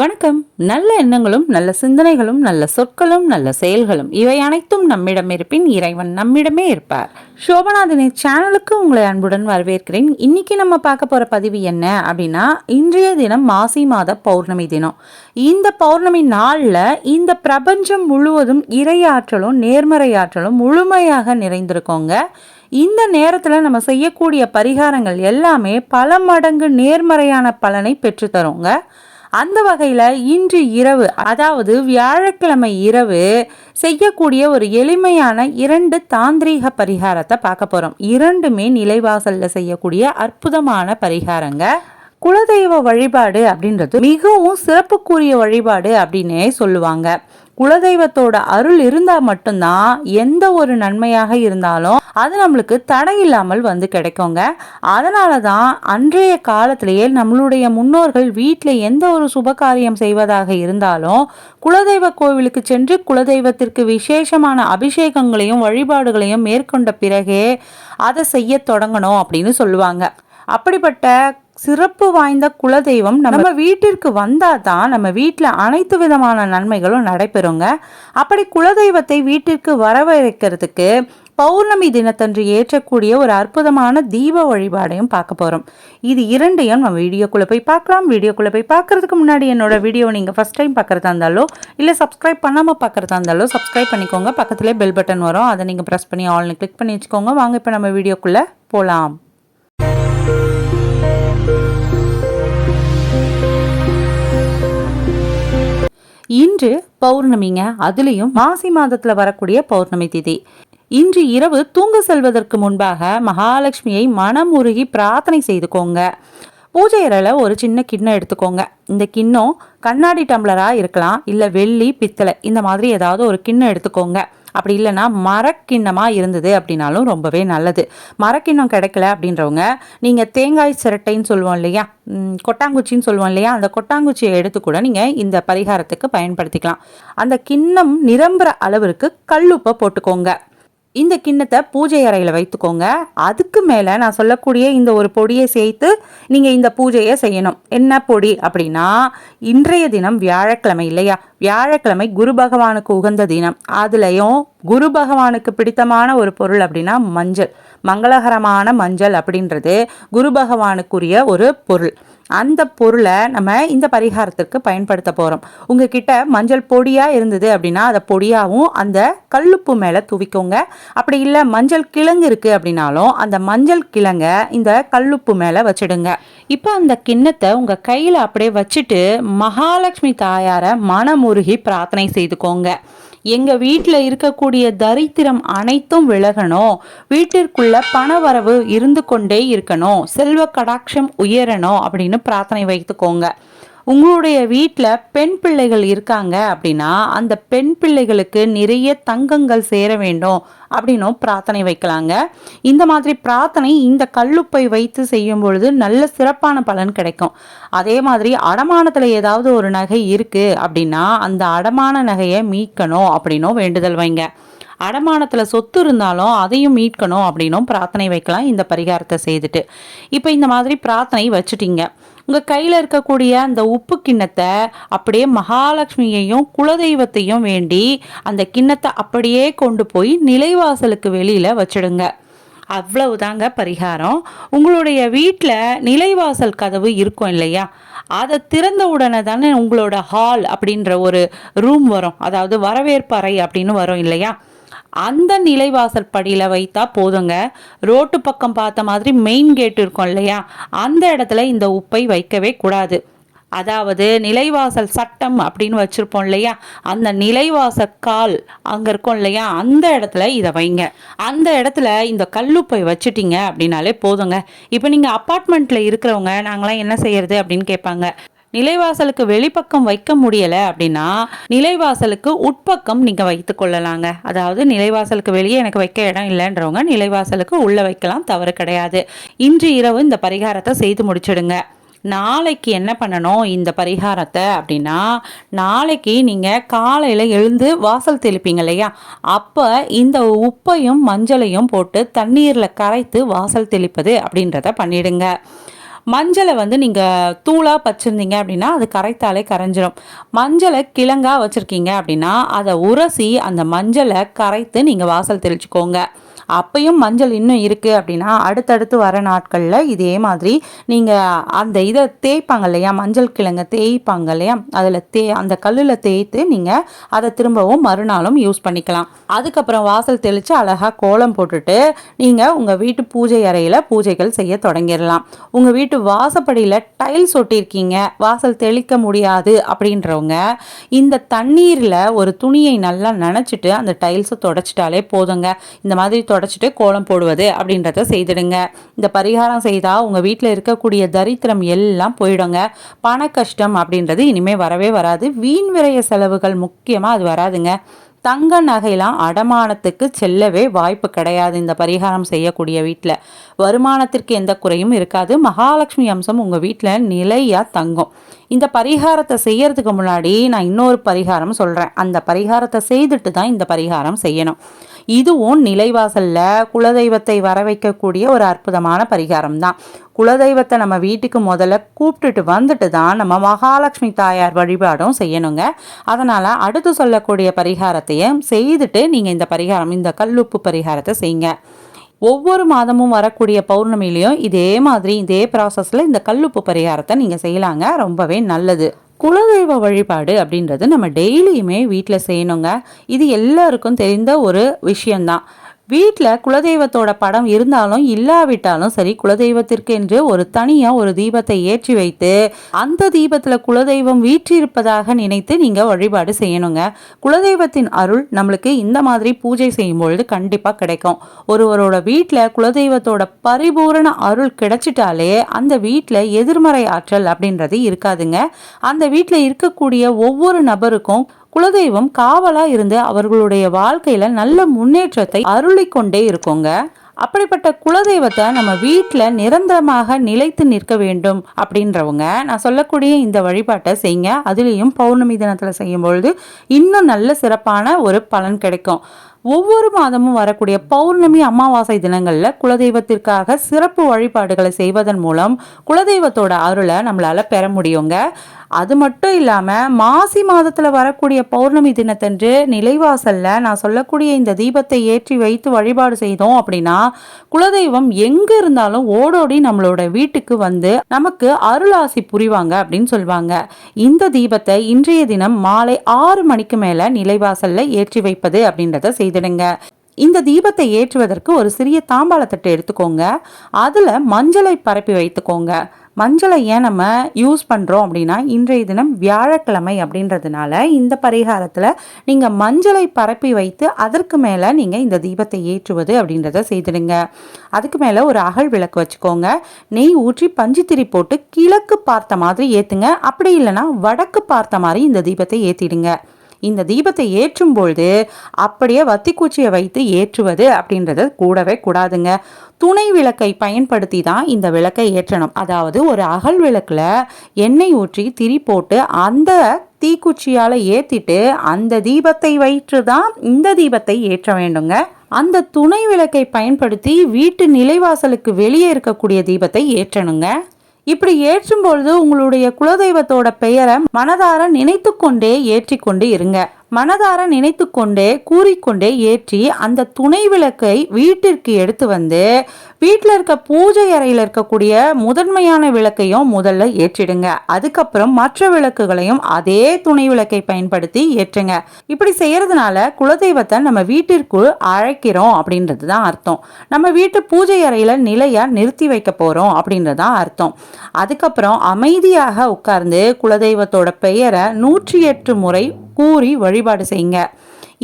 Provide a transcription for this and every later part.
வணக்கம். நல்ல எண்ணங்களும் நல்ல சிந்தனைகளும் நல்ல சொற்களும் நல்ல செயல்களும் இவை அனைத்தும் நம்மிடம் இருப்பின் இறைவன் நம்மிடமே இருப்பார். சோபநாதனை சேனலுக்கு உங்களை அன்புடன் வரவேற்கிறேன். இன்னைக்கு நம்ம பார்க்க போற பதிவு என்ன அப்படின்னா இன்றைய தினம் மாசி மாத பௌர்ணமி தினம். இந்த பௌர்ணமி நாளில் இந்த பிரபஞ்சம் முழுவதும் இறையாற்றலும் நேர்மறையாற்றலும் முழுமையாக நிறைந்திருக்கோங்க. இந்த நேரத்தில் நம்ம செய்யக்கூடிய பரிகாரங்கள் எல்லாமே பல மடங்கு நேர்மறையான பலனை பெற்றுத்தருங்க. அந்த வகையில் இன்று இரவு அதாவது வியாழக்கிழமை இரவு செய்யக்கூடிய ஒரு எளிமையான இரண்டு தாந்திரீக பரிகாரத்தை பார்க்க போகிறோம் இரண்டுமே நிலைவாசலில் செய்யக்கூடிய அற்புதமான பரிகாரங்க. குலதெய்வ வழிபாடு அப்படின்றது மிகவும் சிறப்புக்குரிய வழிபாடு அப்படின்னே சொல்லுவாங்க. குலதெய்வத்தோட அருள் இருந்தால் மட்டும்தான் எந்த ஒரு நன்மையாக இருந்தாலும் அது நம்மளுக்கு தடை இல்லாமல் வந்து கிடைக்குங்க. அதனால தான் அன்றைய காலத்திலேயே நம்மளுடைய முன்னோர்கள் வீட்டில் எந்த ஒரு சுபகாரியம் செய்வதாக இருந்தாலும் குலதெய்வ கோவிலுக்கு சென்று குலதெய்வத்திற்கு விசேஷமான அபிஷேகங்களையும் வழிபாடுகளையும் மேற்கொண்ட பிறகே அதை செய்ய தொடங்கணும் அப்படின்னு சொல்லுவாங்க. அப்படிப்பட்ட சிறப்பு வாய்ந்த குலதெய்வம் நம்ம வீட்டிற்கு வந்தால் தான் நம்ம வீட்டில் அனைத்து விதமான நன்மைகளும் நடைபெறுங்க. அப்படி குலதெய்வத்தை வீட்டிற்கு வரவேற்கிறதுக்கு பௌர்ணமி தினத்தன்று ஏற்றக்கூடிய ஒரு அற்புதமான தீப வழிபாடையும் பார்க்க போகிறோம் இது இரண்டையும் நம்ம வீடியோக்குள்ளே போய் பார்க்கலாம். வீடியோக்குள்ளே போய் பார்க்குறதுக்கு முன்னாடி என்னோட வீடியோ நீங்கள் ஃபஸ்ட் டைம் பார்க்குறதா இருந்தாலோ இல்லை சப்ஸ்கிரைப் பண்ணாமல் பார்க்குறதா இருந்தாலோ சப்ஸ்கிரைப் பண்ணிக்கோங்க. பக்கத்துலேயே பெல் பட்டன் வரும். அதை நீங்கள் ப்ரெஸ் பண்ணி ஆல்னு கிளிக் பண்ணி வச்சுக்கோங்க. வாங்க இப்போ நம்ம வீடியோக்குள்ளே போகலாம் இன்று பௌர்ணமிங்க. அதுலேயும் மாசி மாதத்தில் வரக்கூடிய பௌர்ணமி திதி. இன்று இரவு தூங்க செல்வதற்கு முன்பாக மகாலட்சுமியை உருகி பிரார்த்தனை செய்துக்கோங்க. பூஜை அறையில் ஒரு சின்ன கிண்ணம் எடுத்துக்கோங்க. இந்த கிண்ணம் கண்ணாடி டம்ளராக இருக்கலாம் இல்லை வெள்ளி பித்தளை இந்த மாதிரி ஏதாவது ஒரு கிண்ணம் எடுத்துக்கோங்க. அப்படி இல்லைன்னா மரக்கிண்ணமாக இருந்தது அப்படின்னாலும் ரொம்பவே நல்லது. மரக்கிண்ணம் கிடைக்கல அப்படின்றவங்க நீங்கள் தேங்காய் சிரட்டைன்னு சொல்லுவோம் இல்லையா? கொட்டாங்குச்சின்னு சொல்லுவோம் இல்லையா? அந்த கொட்டாங்குச்சியை எடுத்து கூட நீங்கள் இந்த பரிகாரத்துக்கு பயன்படுத்திக்கலாம். அந்த கிண்ணம் நிரம்புற அளவிற்கு கல்லுப்பை போட்டுக்கோங்க. இந்த கிண்ணத்தை பூஜை அறையில் வைத்துக்கோங்க. அதுக்கு மேலே நான் சொல்லக்கூடிய இந்த ஒரு பொடியை சேர்த்து நீங்கள் இந்த பூஜையை செய்யணும். என்ன பொடி அப்படின்னா இன்றைய தினம் வியாழக்கிழமை இல்லையா? வியாழக்கிழமை குரு பகவானுக்கு உகந்த தினம். அதுலேயும் குரு பகவானுக்கு பிடித்தமான ஒரு பொருள் அப்படின்னா மஞ்சள். மங்களகரமான மஞ்சள் அப்படின்றது குரு பகவானுக்குரிய ஒரு பொருள். அந்த பொருளை நம்ம இந்த பரிகாரத்திற்கு பயன்படுத்த போகிறோம் உங்ககிட்ட மஞ்சள் பொடியாக இருந்தது அப்படின்னா அதை பொடியாகவும் அந்த கல்லுப்பு மேலே துவிக்கோங்க. அப்படி இல்லை மஞ்சள் கிழங்கு இருக்குது அப்படின்னாலும் அந்த மஞ்சள் கிழங்கை இந்த கல்லுப்பு மேலே வச்சிடுங்க. இப்போ அந்த கிண்ணத்தை உங்கள் கையில் அப்படியே வச்சுட்டு மகாலட்சுமி தாயாரை மனமுருகி பிரார்த்தனை செய்துக்கோங்க. எங்க வீட்டில் இருக்கக்கூடிய தரித்திரம் அனைத்தும் விலகணும். வீட்டிற்குள்ள பணவரவு இருந்து கொண்டே இருக்கணும். செல்வ கடாட்சம் உயரணும் அப்படின்னு பிரார்த்தனை வைத்துக்கோங்க. உங்களுடைய வீட்டில் பெண் பிள்ளைகள் இருக்காங்க அப்படின்னா அந்த பெண் பிள்ளைகளுக்கு நிறைய தங்கங்கள் சேர வேண்டும் அப்படின்னும் பிரார்த்தனை வைக்கலாங்க. இந்த மாதிரி பிரார்த்தனை இந்த கல்லுப்பை வைத்து செய்யும் பொழுது நல்ல சிறப்பான பலன் கிடைக்கும். அதே மாதிரி அடமானத்தில் ஏதாவது ஒரு நகை இருக்குது அப்படின்னா அந்த அடமான நகையை மீட்கணும் அப்படின்னும் வேண்டுதல் வைங்க. அடமானத்தில் சொத்து இருந்தாலும் அதையும் மீட்கணும் அப்படின்னும் பிரார்த்தனை வைக்கலாம். இந்த பரிகாரத்தை செய்துட்டு. இப்போ இந்த மாதிரி பிரார்த்தனை வச்சுட்டீங்க. உங்கள் கையில் இருக்கக்கூடிய அந்த உப்பு கிண்ணத்தை அப்படியே மகாலட்சுமியையும் குலதெய்வத்தையும் வேண்டி அந்த கிண்ணத்தை அப்படியே கொண்டு போய் நிலைவாசலுக்கு வெளியில் வச்சிடுங்க. அவ்வளவுதாங்க பரிகாரம். உங்களுடைய வீட்டில் நிலைவாசல் கதவு இருக்கும் இல்லையா? அதை திறந்த உடனே தானே உங்களோட ஹால் அப்படின்ற ஒரு ரூம் வரும். அதாவது வரவேற்பறை அப்படின்னு வரும் இல்லையா? அந்த நிலைவாசல் படியில் வைத்தா போதுங்க. ரோட்டு பக்கம் பார்த்த மாதிரி மெயின் கேட் இருக்கும் இல்லையா? அந்த இடத்துல இந்த உப்பை வைக்கவே கூடாது. அதாவது நிலைவாசல் சட்டம் அப்படின்னு வச்சுருப்போம் இல்லையா? அந்த நிலைவாசல் கால் அங்கே இருக்கும் இல்லையா? அந்த இடத்துல இதை வைங்க. அந்த இடத்துல இந்த கல்லுப்பை வச்சுட்டீங்க அப்படின்னாலே போதுங்க. இப்போ நீங்கள் அப்பார்ட்மெண்ட்டில் இருக்கிறவங்க நாங்களாம் என்ன செய்யறது அப்படின்னு கேட்பாங்க. நிலைவாசலுக்கு வெளிப்பக்கம் வைக்க முடியலை அப்படின்னா நிலைவாசலுக்கு உட்பக்கம் நீங்கள் வைத்து கொள்ளலாங்க. அதாவது நிலைவாசலுக்கு வெளியே எனக்கு வைக்க இடம் இல்லைன்றவங்க நிலைவாசலுக்கு உள்ளே வைக்கலாம் தவறு கிடையாது. இன்று இரவு இந்த பரிகாரத்தை செய்து முடிச்சிடுங்க. நாளைக்கு என்ன பண்ணணும் இந்த பரிகாரத்தை அப்படின்னா நாளைக்கு நீங்கள் காலையில் எழுந்து வாசல் தெளிப்பீங்க இல்லையா? அப்போ இந்த உப்பையும் மஞ்சளையும் போட்டு தண்ணீரில் கரைத்து வாசல் தெளிப்பது அப்படின்றத பண்ணிடுங்க. மஞ்சளை வந்து நீங்கள் தூளாக பச்சிருந்தீங்க அப்படின்னா அது கரைத்தாலே கரைஞ்சிடும் மஞ்சளை கிழங்காக வச்சுருக்கீங்க அப்படின்னா அதை உரசி அந்த மஞ்சளை கரைத்து நீங்கள் வாசல் தெளிச்சுக்கோங்க. அப்பையும் மஞ்சள் இன்னும் இருக்குது அப்படின்னா அடுத்தடுத்து வர நாட்களில் இதே மாதிரி நீங்கள் அந்த இதை தேய்ப்பாங்க இல்லையா? மஞ்சள் கிழங்க தேய்ப்பாங்க இல்லையா? அதில் தே அந்த கல்லில் தேய்த்து நீங்கள் அதை திரும்பவும் மறுநாளும் யூஸ் பண்ணிக்கலாம். அதுக்கப்புறம் வாசல் தெளித்து அழகாக கோலம் போட்டுட்டு நீங்கள் உங்கள் வீட்டு பூஜை அறையில் பூஜைகள் செய்ய தொடங்கிடலாம். உங்கள் வீட்டு வாசப்படியில் டைல்ஸ் ஒட்டியிருக்கீங்க வாசல் தெளிக்க முடியாது அப்படின்றவங்க இந்த தண்ணீரில் ஒரு துணியை நல்லா நினச்சிட்டு அந்த டைல்ஸை தொடச்சிட்டாலே போதுங்க. இந்த மாதிரி தொடச்சிட்டு கோலம் போடுவது அப்படின்றத செய்திடுங்க. இந்த பரிகாரம் செய்தால் உங்கள் வீட்டில் இருக்கக்கூடிய தரித்திரம் எல்லாம் போயிடுங்க. பண கஷ்டம் அப்படின்றது இனிமேல் வரவே வராது. வீண் விரைய செலவுகள் முக்கியமாக அது வராதுங்க. தங்க நகைலாம் அடமானத்துக்கு செல்லவே வாய்ப்பு கிடையாது இந்த பரிகாரம் செய்யக்கூடிய வீட்டில் வருமானத்திற்கு எந்த குறையும் இருக்காது. மகாலட்சுமி அம்சம் உங்கள் வீட்டில் நிலையாக தங்கும். இந்த பரிகாரத்தை செய்யறதுக்கு முன்னாடி நான் இன்னொரு பரிகாரம் சொல்கிறேன் அந்த பரிகாரத்தை செய்துட்டு தான் இந்த பரிகாரம் செய்யணும். இதுவும் நிலைவாசலில் குலதெய்வத்தை வர வைக்கக்கூடிய ஒரு அற்புதமான பரிகாரம் தான் குலதெய்வத்தை நம்ம வீட்டுக்கு முதல்ல கூப்பிட்டுட்டு வந்துட்டு தான் நம்ம மகாலட்சுமி தாயார் வழிபாடும் செய்யணுங்க. அதனால் அடுத்து சொல்லக்கூடிய பரிகாரத்தையும் செய்துட்டு நீங்கள் இந்த பரிகாரம் இந்த கல்லுப்பு பரிகாரத்தை செய்யுங்க. ஒவ்வொரு மாதமும் வரக்கூடிய பௌர்ணமிலையும் இதே மாதிரி இதே ப்ராசஸில் இந்த கல்லுப்பு பரிகாரத்தை நீங்கள் செய்யலாங்க. ரொம்பவே நல்லது. குலதெய்வ வழிபாடு அப்படின்றது நம்ம டெய்லியுமே வீட்டில் செய்யணுங்க. இது எல்லாருக்கும் தெரிந்த ஒரு விஷயந்தான் வீட்டில் குலதெய்வத்தோட படம் இருந்தாலும் இல்லாவிட்டாலும் சரி குலதெய்வத்திற்கு என்று ஒரு தனியாக ஒரு தீபத்தை ஏற்றி வைத்து அந்த தீபத்தில் குலதெய்வம் வீற்றிருப்பதாக நினைத்து நீங்கள் வழிபாடு செய்யணுங்க. குலதெய்வத்தின் அருள் நம்மளுக்கு இந்த மாதிரி பூஜை செய்யும் பொழுது கண்டிப்பாக கிடைக்கும். ஒருவரோட வீட்டில் குலதெய்வத்தோட பரிபூரண அருள் கிடைச்சிட்டாலே அந்த வீட்டில் எதிர்மறை ஆற்றல் அப்படின்றது இருக்காதுங்க. அந்த வீட்டில் இருக்கக்கூடிய ஒவ்வொரு நபருக்கும் குலதெய்வம் காவலா இருந்து அவர்களுடைய வாழ்க்கையில நல்ல முன்னேற்றத்தை அருளி கொண்டே இருக்குங்க. அப்படிப்பட்ட குலதெய்வத்தை நம்ம வீட்டில் நிரந்தரமாக நிலைத்து நிற்க வேண்டும் அப்படின்றவங்க. நான் சொல்லக்கூடிய இந்த வழிபாட்டை செய்யுங்க. அதுலேயும் பௌர்ணமி தினத்தில் செய்யும்பொழுது இன்னும் நல்ல சிறப்பான ஒரு பலன் கிடைக்கும். ஒவ்வொரு மாதமும் வரக்கூடிய பௌர்ணமி அமாவாசை தினங்களில் குலதெய்வத்திற்காக சிறப்பு வழிபாடுகளை செய்வதன் மூலம் குலதெய்வத்தோட அருளை நம்மளால் பெற முடியுங்க. அது மட்டும் இல்லாமல் மாசி மாதத்தில் வரக்கூடிய பௌர்ணமி தினத்தன்று நிலைவாசலில் நான் சொல்லக்கூடிய இந்த தீபத்தை ஏற்றி வைத்து வழிபாடு செய்தோம் அப்படின்னா குலதெய்வம் எங்கே இருந்தாலும் ஓடோடி நம்மளோட வீட்டுக்கு வந்து நமக்கு அருளாசி புரிவாங்க அப்படின்னு சொல்லுவாங்க இந்த தீபத்தை இன்றைய தினம் மாலை ஆறு மணிக்கு மேலே நிலைவாசலில் ஏற்றி வைப்பது அப்படின்றத செய்திடுங்க. இந்த தீபத்தை ஏற்றுவதற்கு ஒரு சிறிய தாம்பாளத்தட்டு எடுத்துக்கோங்க. அதில் மஞ்சளை பரப்பி வைத்துக்கோங்க. மஞ்சளை ஏன் நம்ம யூஸ் பண்ணுறோம் அப்படின்னா இன்றைய தினம் வியாழக்கிழமை அப்படின்றதுனால இந்த பரிகாரத்தில் நீங்கள் மஞ்சளை பரப்பி வைத்து அதற்கு மேலே நீங்கள் இந்த தீபத்தை ஏற்றுவது அப்படின்றத செய்திடுங்க. அதுக்கு மேலே ஒரு அகல் விளக்கு வச்சுக்கோங்க. நெய் ஊற்றி பஞ்சுத்திரி போட்டு கிழக்கு பார்த்த மாதிரி ஏற்றுங்க அப்படி இல்லைன்னா வடக்கு பார்த்த மாதிரி இந்த தீபத்தை ஏற்றிடுங்க இந்த தீபத்தை ஏற்றும் பொழுது அப்படியே வத்திக்குச்சியை வைத்து ஏற்றுவது அப்படின்றது கூடவே கூடாதுங்க. துணை விளக்கை பயன்படுத்தி தான் இந்த விளக்கை ஏற்றணும். அதாவது ஒரு அகல் விளக்கில் எண்ணெய் ஊற்றி திரி போட்டு அந்த தீக்குச்சியால் ஏற்றிட்டு அந்த தீபத்தை வைத்து தான் இந்த தீபத்தை ஏற்ற வேண்டுங்க. அந்த துணை விளக்கை பயன்படுத்தி வீட்டு நிலைவாசலுக்கு வெளியே இருக்கக்கூடிய தீபத்தை ஏற்றணுங்க. இப்படி ஏற்றும் பொழுது உங்களுடைய குலதெய்வத்தோட பெயரை மனதார நினைத்து கொண்டே ஏற்றிக்கொண்டு இருங்க. மனதார நினைத்து கொண்டே கூறிக்கொண்டே ஏற்றி அந்த துணை விளக்கை வீட்டிற்கு எடுத்து வந்து வீட்டில் இருக்க பூஜை அறையில் இருக்கக்கூடிய முதன்மையான விளக்கையும் முதல்ல ஏற்றிடுங்க. அதுக்கப்புறம் மற்ற விளக்குகளையும் அதே துணை விளக்கை பயன்படுத்தி ஏற்றுங்க. இப்படி செய்யறதுனால குலதெய்வத்தை நம்ம வீட்டிற்குள் அழைக்கிறோம் அப்படின்றது தான் அர்த்தம். நம்ம வீட்டு பூஜை அறையில் நிலையாக நிறுத்தி வைக்க போகிறோம் அப்படின்றது தான் அர்த்தம். அதுக்கப்புறம் அமைதியாக உட்கார்ந்து குலதெய்வத்தோட பெயரை நூற்றி எட்டு முறை கூறி வழிபாடு செய்யுங்க.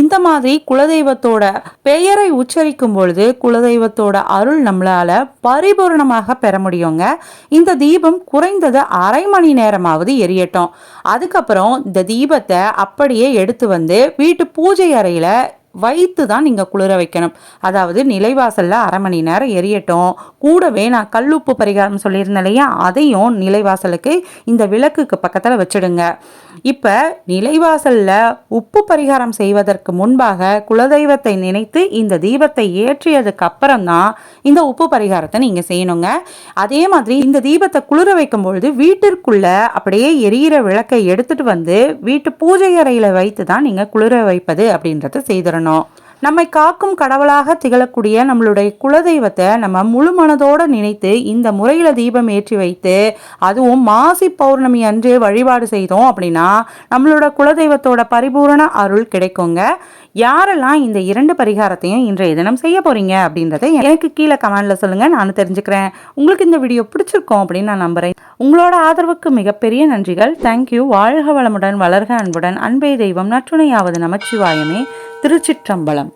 இந்த மாதிரி குலதெய்வத்தோட பெயரை உச்சரிக்கும் பொழுது குலதெய்வத்தோட அருள் நம்மளால பரிபூர்ணமாக பெற முடியுங்க. இந்த தீபம் குறைந்தது அரை மணி நேரமாவது எரியட்டும். அதுக்கப்புறம் இந்த தீபத்தை அப்படியே எடுத்து வந்து வீட்டு பூஜை அறையில வைத்து தான் நீங்கள் குளிர வைக்கணும். அதாவது நிலைவாசலில் அரை மணி நேரம் எரியட்டும். கூடவே நான் கல்லுப்பு பரிகாரம் சொல்லியிருந்தேன் இல்லையா? அதையும் நிலைவாசலுக்கு இந்த விளக்குக்கு பக்கத்தில் வச்சுடுங்க. இப்போ நிலைவாசலில் உப்பு பரிகாரம் செய்வதற்கு முன்பாக குலதெய்வத்தை நினைத்து இந்த தீபத்தை ஏற்றியதுக்கு அப்புறம் தான் இந்த உப்பு பரிகாரத்தை நீங்கள் செய்யணுங்க. அதே மாதிரி இந்த தீபத்தை குளிர வைக்கும் பொழுது வீட்டிற்குள்ள அப்படியே எரியிற விளக்கை எடுத்துட்டு வந்து வீட்டு பூஜை அறையில் வைத்து தான் நீங்கள் குளிர வைப்பது அப்படின்றத செய்திடணும். நம்மை காக்கும் கடவுளாக திகழக்கூடிய நம்மளுடைய குலதெய்வத்தை நம்ம முழு மனதோடு நினைத்து இந்த முறையில் தீபம் ஏற்றி வைத்து அதுவும் மாசி பௌர்ணமி அன்று வழிபாடு செய்தோம் அப்படின்னா நம்மளோட குலதெய்வத்தோட பரிபூரண அருள் கிடைக்குங்க. யாரெல்லாம் இந்த இரண்டு பரிகாரத்தையும் இன்றைய தினம் செய்ய போகிறீங்க அப்படின்றத எனக்கு கீழே கமெண்டில் சொல்லுங்கள் நான் தெரிஞ்சுக்கிறேன். உங்களுக்கு இந்த வீடியோ பிடிச்சிருக்கோம் அப்படின்னு நான் நம்புகிறேன் உங்களோட ஆதரவுக்கு மிகப்பெரிய நன்றிகள். தேங்க்யூ வாழ்க வளமுடன் வளர்க அன்புடன். அன்பே தெய்வம் நற்றுணையாவது நமச்சிவாயமே. திருச்சிற்றம்பலம்.